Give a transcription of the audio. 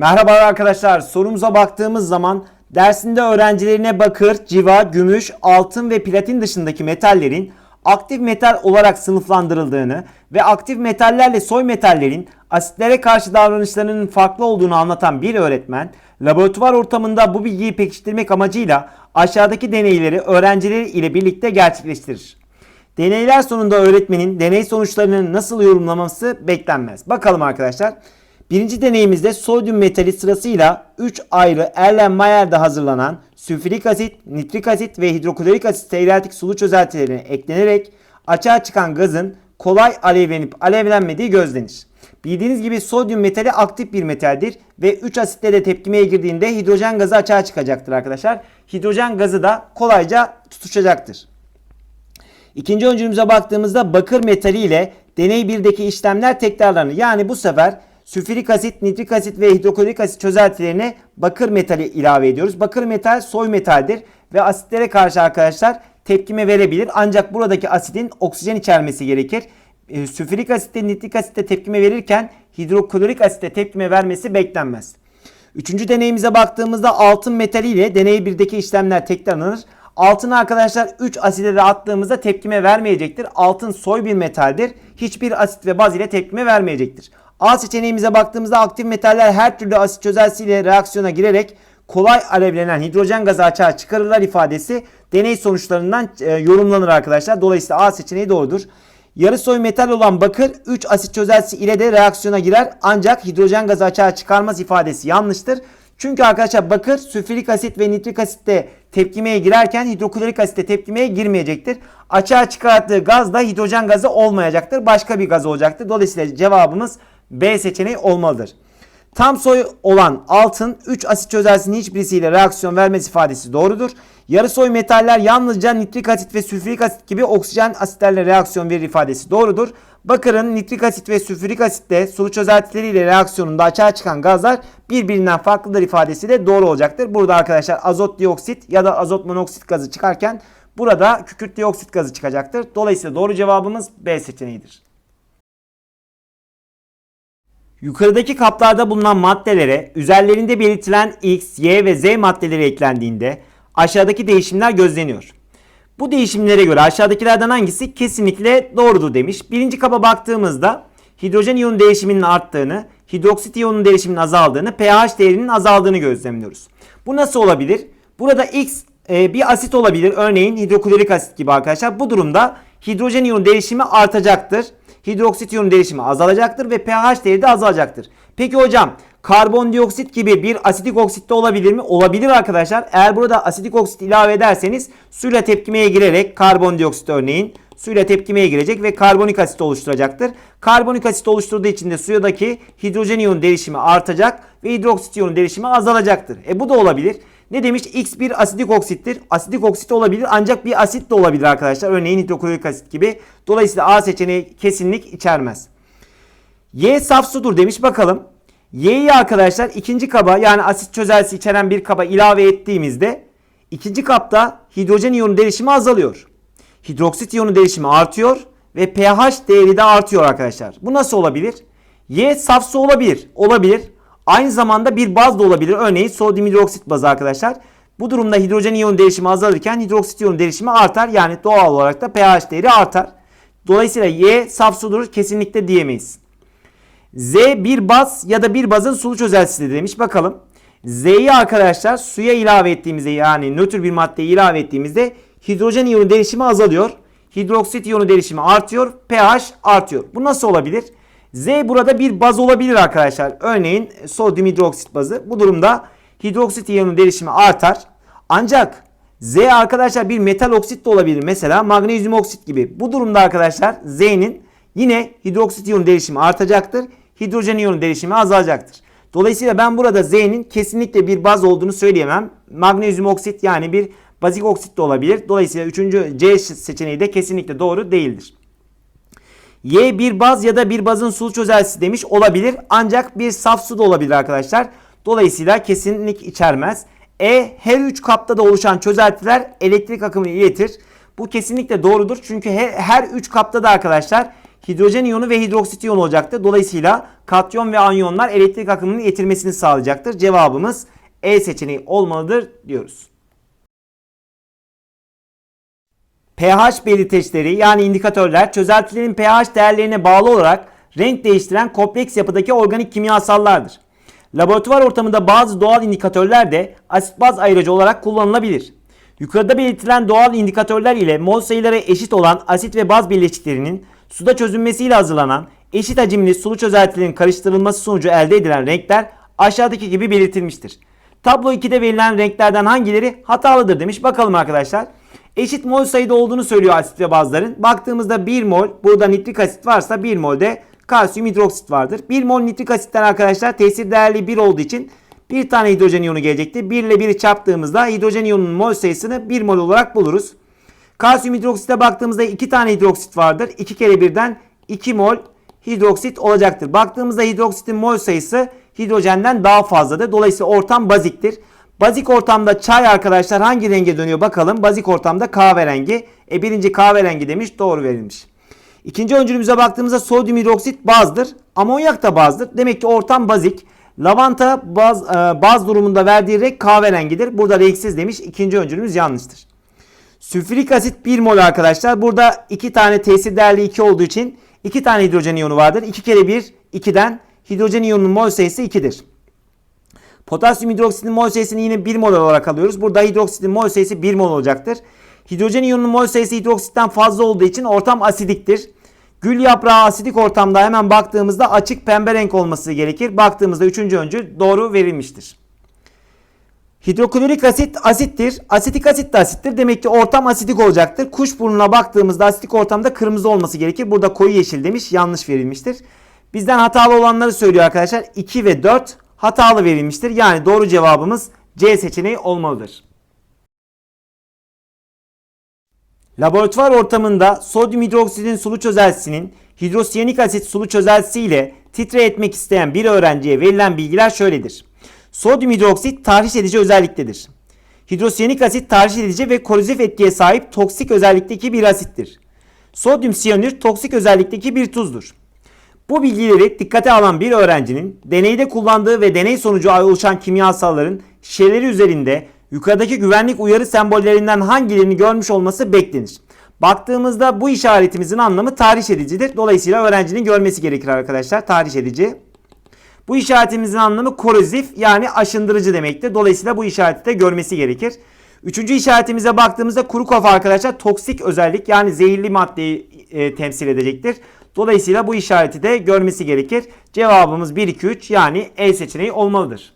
Merhaba arkadaşlar. Sorumuza baktığımız zaman dersinde öğrencilerine bakır, civa, gümüş, altın ve platin dışındaki metallerin aktif metal olarak sınıflandırıldığını ve aktif metallerle soy metallerin asitlere karşı davranışlarının farklı olduğunu anlatan bir öğretmen, laboratuvar ortamında bu bilgiyi pekiştirmek amacıyla aşağıdaki deneyleri öğrencileri ile birlikte gerçekleştirir. Deneyler sonunda öğretmenin deney sonuçlarını nasıl yorumlaması beklenmez. Bakalım arkadaşlar. Birinci deneyimizde sodyum metali sırasıyla 3 ayrı Erlenmeyer'de hazırlanan sülfürik asit, nitrik asit ve hidroklorik asit seyreltik sulu çözeltilerine eklenerek açığa çıkan gazın kolay alevlenip alevlenmediği gözlenir. Bildiğiniz gibi sodyum metali aktif bir metaldir ve 3 asitle de tepkimeye girdiğinde hidrojen gazı açığa çıkacaktır arkadaşlar. Hidrojen gazı da kolayca tutuşacaktır. İkinci öncülümüze baktığımızda bakır metali ile deney 1'deki işlemler tekrarlanır. Yani bu sefer sülfürik asit, nitrik asit ve hidroklorik asit çözeltilerine bakır metali ilave ediyoruz. Bakır metal soy metaldir ve asitlere karşı arkadaşlar tepkime verebilir. Ancak buradaki asidin oksijen içermesi gerekir. E, sülfürik asitte, nitrik asitte tepkime verirken hidroklorik asitte tepkime vermesi beklenmez. Üçüncü deneyimize baktığımızda altın metali ile deney 1'deki işlemler tekrarlanır. Altın arkadaşlar 3 aside de attığımızda tepkime vermeyecektir. Altın soy bir metaldir. Hiçbir asit ve baz ile tepkime vermeyecektir. A seçeneğimize baktığımızda aktif metaller her türlü asit çözelsiyle reaksiyona girerek kolay alevlenen hidrojen gazı açığa çıkarırlar ifadesi deney sonuçlarından e, yorumlanır arkadaşlar. Dolayısıyla A seçeneği doğrudur. Yarı soy metal olan bakır 3 asit çözelsi ile de reaksiyona girer ancak hidrojen gazı açığa çıkarmaz ifadesi yanlıştır. Çünkü arkadaşlar bakır sülfürik asit ve nitrik asitte tepkimeye girerken hidroklorik asitte tepkimeye girmeyecektir. Açığa çıkarttığı gaz da hidrojen gazı olmayacaktır. Başka bir gaz olacaktır. Dolayısıyla cevabımız B seçeneği olmalıdır. Tam soy olan altın 3 asit çözelsinin hiçbirisiyle reaksiyon vermez ifadesi doğrudur. Yarı soy metaller yalnızca nitrik asit ve sülfürik asit gibi oksijen asitlerle reaksiyon verir ifadesi doğrudur. Bakırın nitrik asit ve sülfürik asitle sulu çözeltileriyle reaksiyonunda açığa çıkan gazlar birbirinden farklıdır ifadesi de doğru olacaktır. Burada arkadaşlar azot dioksit ya da azot monoksit gazı çıkarken burada kükürt dioksit gazı çıkacaktır. Dolayısıyla doğru cevabımız B seçeneğidir. Yukarıdaki kaplarda bulunan maddelere üzerlerinde belirtilen X, Y ve Z maddeleri eklendiğinde aşağıdaki değişimler gözleniyor. Bu değişimlere göre aşağıdakilerden hangisi kesinlikle doğrudur demiş. Birinci kaba baktığımızda hidrojen iyonu değişiminin arttığını, hidroksit iyonunun değişiminin azaldığını, pH değerinin azaldığını gözlemliyoruz. Bu nasıl olabilir? Burada X e, bir asit olabilir. Örneğin hidroklorik asit gibi arkadaşlar. Bu durumda hidrojen iyonu değişimi artacaktır hidroksit iyonu değişimi azalacaktır ve pH değeri de azalacaktır. Peki hocam karbondioksit gibi bir asitik oksit de olabilir mi? Olabilir arkadaşlar. Eğer burada asitik oksit ilave ederseniz suyla tepkimeye girerek karbondioksit örneğin suyla tepkimeye girecek ve karbonik asit oluşturacaktır. Karbonik asit oluşturduğu için de suyadaki hidrojen iyonu değişimi artacak ve hidroksit iyonu değişimi azalacaktır. E bu da olabilir. Ne demiş? X bir asidik oksittir. Asidik oksit olabilir ancak bir asit de olabilir arkadaşlar. Örneğin hidroklorik asit gibi. Dolayısıyla A seçeneği kesinlik içermez. Y saf sudur demiş bakalım. Y'yi arkadaşlar ikinci kaba yani asit çözelsi içeren bir kaba ilave ettiğimizde ikinci kapta hidrojen iyonu değişimi azalıyor. Hidroksit iyonu değişimi artıyor ve pH değeri de artıyor arkadaşlar. Bu nasıl olabilir? Y saf su olabilir. Olabilir. Aynı zamanda bir baz da olabilir. Örneğin sodyum hidroksit bazı arkadaşlar. Bu durumda hidrojen iyon değişimi azalırken hidroksit iyon değişimi artar. Yani doğal olarak da pH değeri artar. Dolayısıyla Y saf sudur kesinlikle diyemeyiz. Z bir baz ya da bir bazın sulu çözeltisi demiş. Bakalım. Z'yi arkadaşlar suya ilave ettiğimizde yani nötr bir maddeyi ilave ettiğimizde hidrojen iyonu değişimi azalıyor. Hidroksit iyonu değişimi artıyor. pH artıyor. Bu nasıl olabilir? Z burada bir baz olabilir arkadaşlar. Örneğin sodyum hidroksit bazı. Bu durumda hidroksit iyonu değişimi artar. Ancak Z arkadaşlar bir metal oksit de olabilir. Mesela magnezyum oksit gibi. Bu durumda arkadaşlar Z'nin yine hidroksit iyonu değişimi artacaktır. Hidrojen iyonu değişimi azalacaktır. Dolayısıyla ben burada Z'nin kesinlikle bir baz olduğunu söyleyemem. Magnezyum oksit yani bir bazik oksit de olabilir. Dolayısıyla 3. C seçeneği de kesinlikle doğru değildir. Y bir baz ya da bir bazın sulu çözeltisi demiş olabilir. Ancak bir saf su da olabilir arkadaşlar. Dolayısıyla kesinlik içermez. E her üç kapta da oluşan çözeltiler elektrik akımını iletir. Bu kesinlikle doğrudur. Çünkü her, her üç kapta da arkadaşlar hidrojen iyonu ve hidroksit iyonu olacaktır. Dolayısıyla katyon ve anyonlar elektrik akımının getirmesini sağlayacaktır. Cevabımız E seçeneği olmalıdır diyoruz. pH belirteçleri yani indikatörler çözeltilerin pH değerlerine bağlı olarak renk değiştiren kompleks yapıdaki organik kimyasallardır. Laboratuvar ortamında bazı doğal indikatörler de asit baz ayırıcı olarak kullanılabilir. Yukarıda belirtilen doğal indikatörler ile mol sayıları eşit olan asit ve baz bileşiklerinin suda çözünmesiyle hazırlanan eşit hacimli sulu çözeltilerin karıştırılması sonucu elde edilen renkler aşağıdaki gibi belirtilmiştir. Tablo 2'de verilen renklerden hangileri hatalıdır demiş. Bakalım arkadaşlar. Eşit mol sayıda olduğunu söylüyor asit ve bazların. Baktığımızda 1 mol burada nitrik asit varsa 1 mol de kalsiyum hidroksit vardır. 1 mol nitrik asitten arkadaşlar tesir değerli 1 olduğu için bir tane hidrojen iyonu gelecekti. 1 ile 1'i çarptığımızda hidrojen iyonunun mol sayısını 1 mol olarak buluruz. Kalsiyum hidroksite baktığımızda 2 tane hidroksit vardır. 2 kere 1'den 2 mol hidroksit olacaktır. Baktığımızda hidroksitin mol sayısı hidrojenden daha fazladır. Dolayısıyla ortam baziktir. Bazik ortamda çay arkadaşlar hangi renge dönüyor bakalım. Bazik ortamda kahverengi. E birinci kahverengi demiş doğru verilmiş. İkinci öncülümüze baktığımızda sodyum hidroksit bazdır. Amonyak da bazdır. Demek ki ortam bazik. Lavanta baz, e, baz durumunda verdiği renk kahverengidir. Burada renksiz demiş. İkinci öncülümüz yanlıştır. Sülfürik asit 1 mol arkadaşlar. Burada 2 tane tesir değerli 2 olduğu için 2 tane hidrojen iyonu vardır. 2 kere 1 2'den hidrojen iyonunun mol sayısı 2'dir. Potasyum hidroksitin mol sayısını yine 1 mol olarak alıyoruz. Burada hidroksitin mol sayısı 1 mol olacaktır. Hidrojen iyonunun mol sayısı hidroksitten fazla olduğu için ortam asidiktir. Gül yaprağı asidik ortamda hemen baktığımızda açık pembe renk olması gerekir. Baktığımızda 3. öncü doğru verilmiştir. Hidroklorik asit asittir. Asitik asit de asittir. Demek ki ortam asidik olacaktır. Kuş burnuna baktığımızda asitik ortamda kırmızı olması gerekir. Burada koyu yeşil demiş. Yanlış verilmiştir. Bizden hatalı olanları söylüyor arkadaşlar. 2 ve 4 hatalı verilmiştir. Yani doğru cevabımız C seçeneği olmalıdır. Laboratuvar ortamında sodyum hidroksidin sulu çözeltisinin hidrosiyenik asit sulu çözeltisi ile titre etmek isteyen bir öğrenciye verilen bilgiler şöyledir. Sodyum hidroksit tahriş edici özelliktedir. Hidrosiyenik asit tahriş edici ve korozif etkiye sahip toksik özellikteki bir asittir. Sodyum siyanür toksik özellikteki bir tuzdur. Bu bilgileri dikkate alan bir öğrencinin deneyde kullandığı ve deney sonucu oluşan kimyasalların şişeleri üzerinde yukarıdaki güvenlik uyarı sembollerinden hangilerini görmüş olması beklenir. Baktığımızda bu işaretimizin anlamı tahriş edicidir. Dolayısıyla öğrencinin görmesi gerekir arkadaşlar. Tahriş edici. Bu işaretimizin anlamı korozif yani aşındırıcı demektir. Dolayısıyla bu işareti de görmesi gerekir. Üçüncü işaretimize baktığımızda kuru kafa arkadaşlar toksik özellik yani zehirli maddeyi e, temsil edecektir. Dolayısıyla bu işareti de görmesi gerekir. Cevabımız 1, 2, 3 yani E seçeneği olmalıdır.